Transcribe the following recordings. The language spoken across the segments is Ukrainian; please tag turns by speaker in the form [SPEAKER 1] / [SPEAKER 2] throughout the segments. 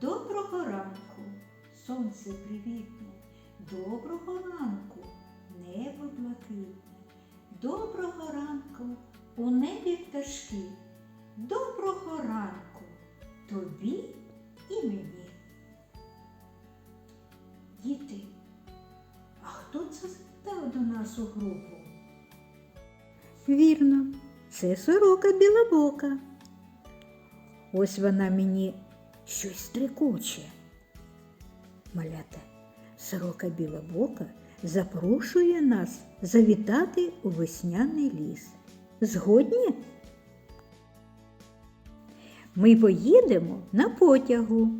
[SPEAKER 1] Доброго ранку, сонце привітне, доброго ранку, небо блакитне, доброго ранку, у небі пташки, доброго ранку тобі і мені. Діти, а хто це завітав до нас у групу? Вірно, це сорока білобока. Ось вона мені щось стрикоче. Малята, сорока білобока запрошує нас завітати у весняний ліс. Згодні? Ми поїдемо на потягу.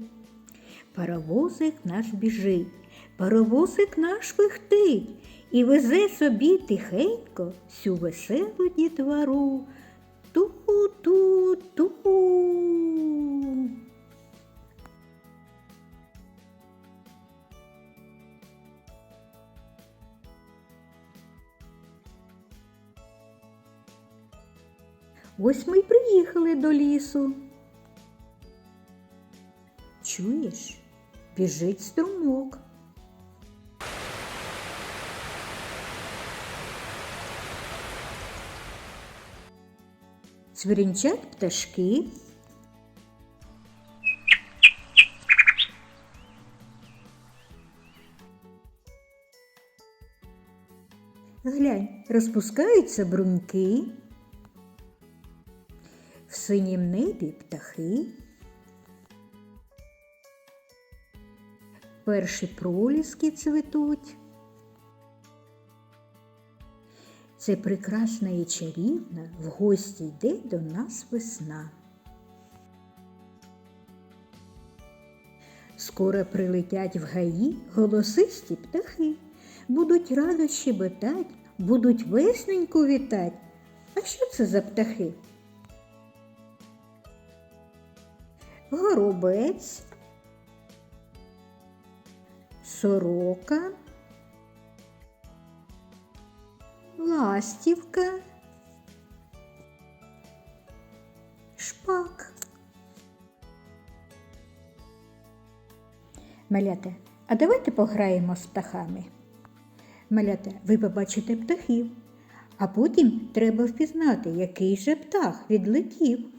[SPEAKER 1] Паровозик наш біжить, паровозик наш пихтить і везе собі тихенько всю веселу дітвору. Ту-ту-ту. Ось ми й приїхали до лісу. Чуєш, біжить струмок. Цвірінчать пташки. Глянь, розпускаються бруньки. Синім небі птахи. Перші проліски цвітуть. Це прекрасна і чарівна в гості йде до нас весна. Скоро прилетять в гаї голосисті птахи, будуть радо щебетать, будуть весненьку вітать. А що це за птахи? Горобець, сорока, ластівка, шпак. Малята, а давайте пограємо з птахами. Малята, ви побачите птахів, а потім треба впізнати, який же птах відлетів.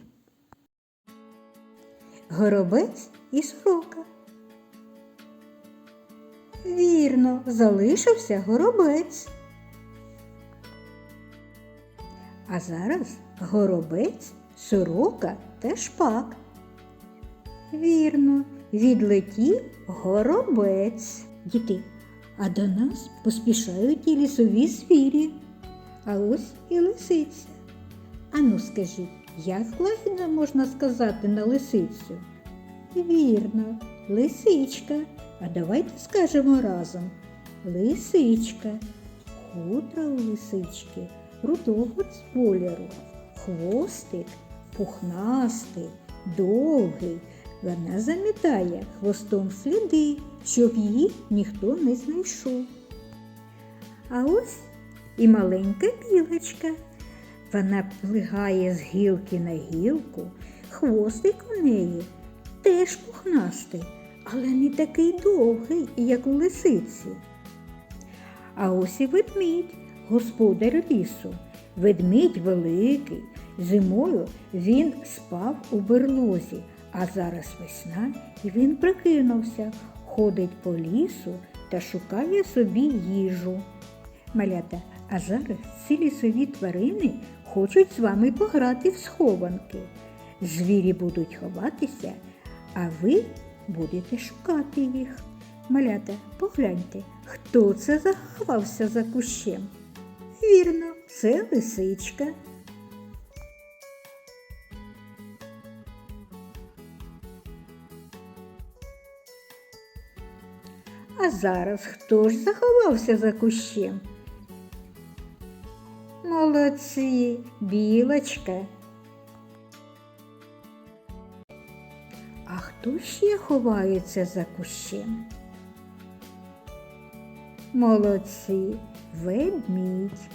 [SPEAKER 1] Горобець і сорока. Вірно, залишився горобець. А зараз горобець, сорока та шпак. Вірно, відлетів горобець. Діти, а до нас поспішають і лісові звірі. А ось і лисиця. Ану, скажіть, як лагідно можна сказати на лисицю? Вірно, лисичка. А давайте скажемо разом. Лисичка. Хутра у лисички рудого кольору. Хвостик пухнастий, довгий. Вона замітає хвостом сліди, щоб її ніхто не знайшов. А ось і маленька білочка. Вона плигає з гілки на гілку, хвостик у неї теж пухнастий, але не такий довгий, як у лисиці. А ось і ведмідь, господар лісу. Ведмідь великий. Зимою він спав у берлозі, а зараз весна і він прикинувся, ходить по лісу та шукає собі їжу. Малята, а зараз ці лісові тварини хочуть з вами пограти в схованки. Звірі будуть ховатися, а ви будете шукати їх. Малята, погляньте, хто це заховався за кущем. Вірно, це лисичка. А зараз хто ж заховався за кущем? Молодці, білочка. А хто ще ховається за кущем? Молодці, ведмідь.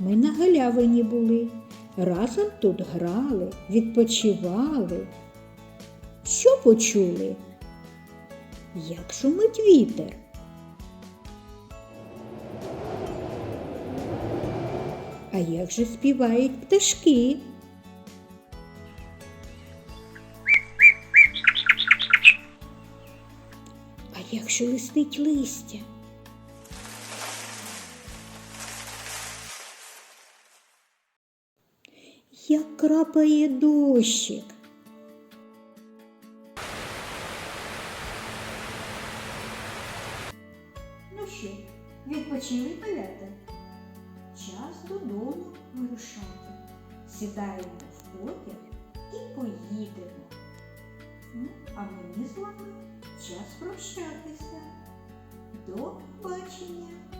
[SPEAKER 1] Ми на галявині були, разом тут грали, відпочивали. Що почули? Як шумить вітер? А як же співають пташки? А як шелестить листя? Як крапає дощик? Ну що, відпочили малята? Час додому вирушати. Сідаємо в потяг і поїдемо. Ну, а мені з вами час прощатися. До побачення!